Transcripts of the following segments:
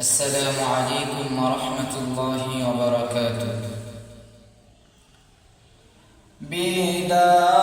السلام عليكم ورحمة الله وبركاته. بيدار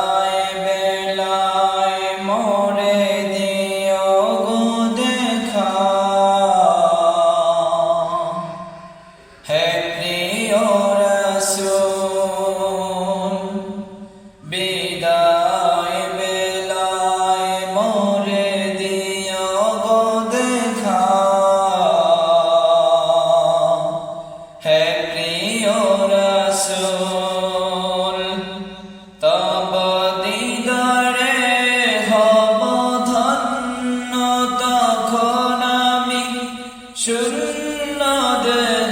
Şörün adem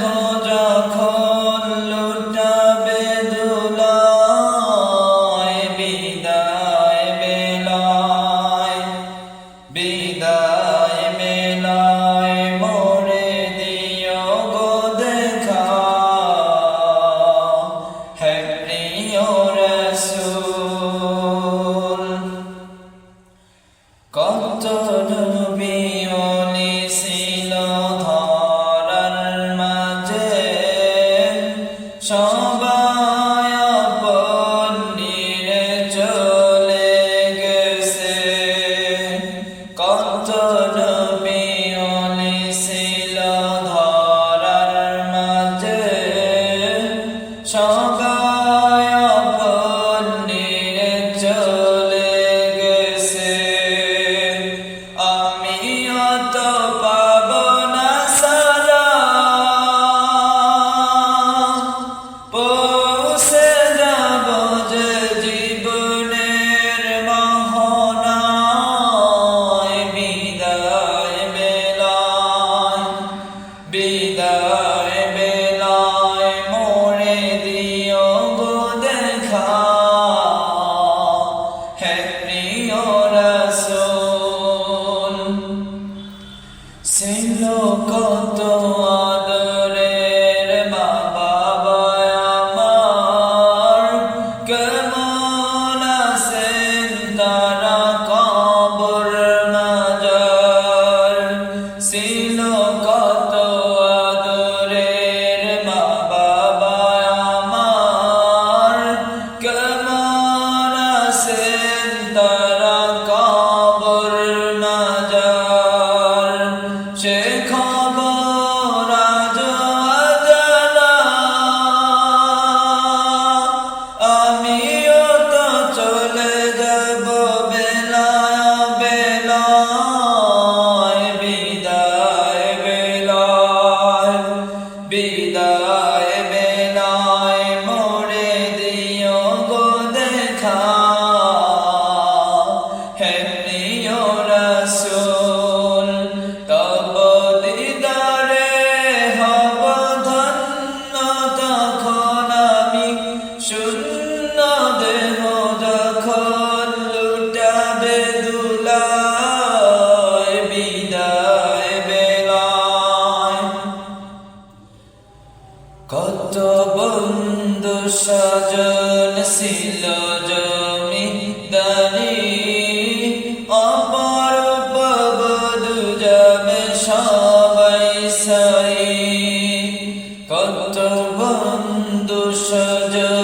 عطا সজন ছিল জমিদারি অপর বধু যাবে সবাই সাই কত বন্ধু সজন